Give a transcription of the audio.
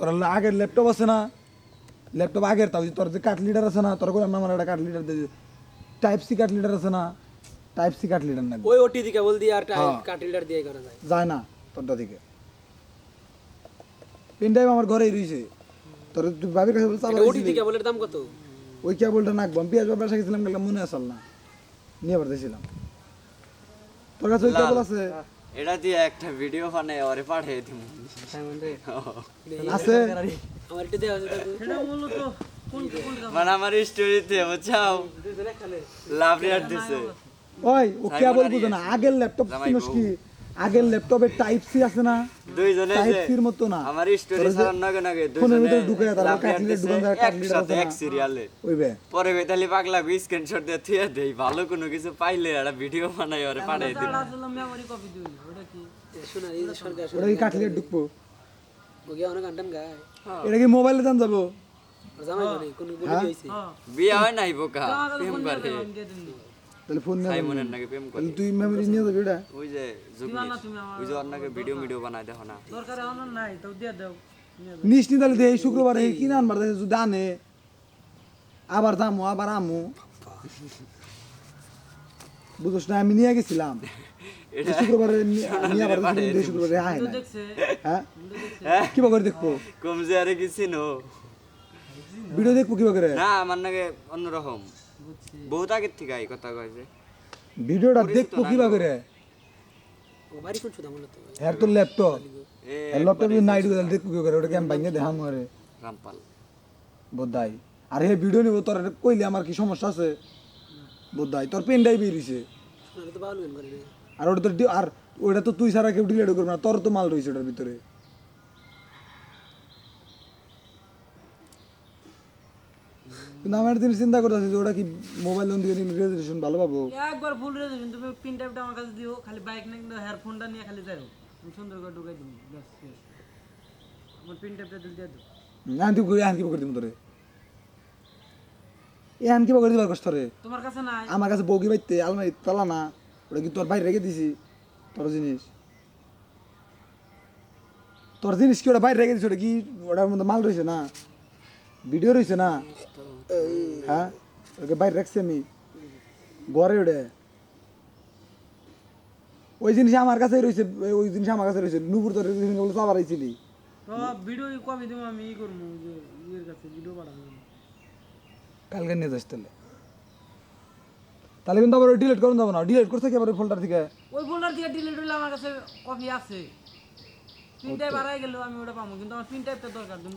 তোর আগের ল্যাপটপ আছে না? ল্যাপটপ আগের তাও তোর যে কাট লিডার আছে না তোর করে আমার একটা কাট লিডার দিয়ে টাইপ সি কাট লিডার আছে না টাইপ সি কাট লিডার নেবে ওই ওটি দিকে বল দিয়ে আর হ্যাঁ। কাটিলার দিয়ে করা যায়। যায় না তোরটা থেকে পেন ড্রাইভ আমার ঘরেই রয়েছে। তোর তুই ভাবির কাছে বলছে আবার ওটি দিকে বলের দাম কত? ওই কেবলটা নাকবো। আমি পেঁয়াজ বাবা গেছিলাম গেলাম মনে আসল না নিয়ে পারতেছিলাম তোর কাছে ওই কেবল আছে? এটা দিয়ে একটা ভিডিও বানাই ওরে পাঠিয়ে দিব আছে। আমার এটা দেওয়া আছে মানে আমার স্টোরিতে বুঝছাও? লাভ রেট দিছে। ওই ও কেবল বুঝে না আগের ল্যাপটপ চিনিস কি? আগের ল্যাপটপে টাইপ সি আছে না? দুইজনে টাইপ যে সির মতো না। আমার স্টোরি চালান নাগে নাগে ফোনের দুইজনে ভিতরে ঢুকে কাটলেট দিছে। দোকান থেকে কাটলেট একসাথে এক সিরিয়ালে ওই বে। পরে বেতালি পাগলা স্ক্রিনশট দিয়ে থুয়ে দেই। ভালো কোনো কিছু পাইলে একটা ভিডিও বানাই ওরে পাঠিয়ে দিই শোনা এই যে সরকার ওটা কি ঢুকবো? এটা কি মোবাইলে দাম যাব? বিয়া হয় নাই বোকা প্রেম করে। তাহলে ফোন নিয়ে সাইমনের নাকি প্রেম করে। তুই মেমোরি নিয়ে যাবি এটা ওই যে ওই যে ওর ভিডিও ভিডিও বানাই দেখো না। নিস নি তাহলে দে, এই শুক্রবারে কিনে আনবার দেখে যদি আনে। আবার দামো আবার আমু। বুঝছ না আমি নিয়ে গেছিলাম। শুক্রবারে নিয়ে আবার শুক্রবারে আয় না হ্যাঁ? হ্যাঁ। কি করে দেখব? আরে নো। ভিডিও দেখব কি করে না আমার নাকি অন্যরকম। বহুত আগের থেকে এই কথা কয়েছে ভিডিওটা দেখব কি করে হ্যাঁ তোর ল্যাপটপ ল্যাপটপ নাইট তাহলে দেখব কি করে ওটা কি আমি ভাঙিয়ে দেখাম করে রামপাল। বোধাই। আর হে ভিডিও নিব তোর কইলে আমার কি সমস্যা আছে? বোধাই তোর পেন ড্রাইভ বেরিয়েছে শোনা তো বাউল গান করে। না আর ওটা তো আর ওটা তো তুই ছাড়া কেউ ডিলেট করবে না তোর তো মাল রয়েছে ওটার ভিতরে। কিন্তু আমি একটা চিন্তা করতেছি যে ওটা কি মোবাইল লোন দিয়ে রেজিস্ট্রেশন ভালো পাবো? একবার ফুল রেজেছেন তুমি পিন টাইপটা আমার কাছে দিও খালি বাইক না কিন্তু হেয়ারফোনটা নিয়ে খালি যাও আমি সুন্দর করে ঢুকাই দিই ব্যাস আমার পিন টাইপটা দিল দিয়ে দাও না তুই কই আন কি করে দিব তোরে। এ কি করে দিবার কষ্ট রে? তোমার কাছে নাই। আমার কাছে বউকি বাইতে আলমারি তালা না ওটা কি তোর বাইরে রেখে দিছি? তোর জিনিস। তোর জিনিস কি ওটা বাইরে রেখে দিছি? ওটা কি ওটার মধ্যে মাল রয়েছে না? ভিডিও রয়েছে না? হ্যাঁ? ওকে বাইরে রাখছি আমি। ঘরে ওটা। ওই জিনিস আমার কাছে রয়েছে ওই জিনিস আমার কাছে রয়েছে। নুপুর তোর জিনিস বলে চাবার আইছিলি ভিডিও কবে দিব আমি ই করব কাছে ভিডিও পাঠাবো কালকে নিয়ে যাস তাহলে। তাহলে কিন্তু আবার ডিলিট করুন যাব না। ডিলিট করতে কি আবার ফোল্ডার থেকে? ওই ফোল্ডার থেকে ডিলিট হলে আমার কাছে কপি আছে। পিন টাইপ গেল আমি ওটা পাবো কিন্তু আমার পিন টাইপটা দরকার।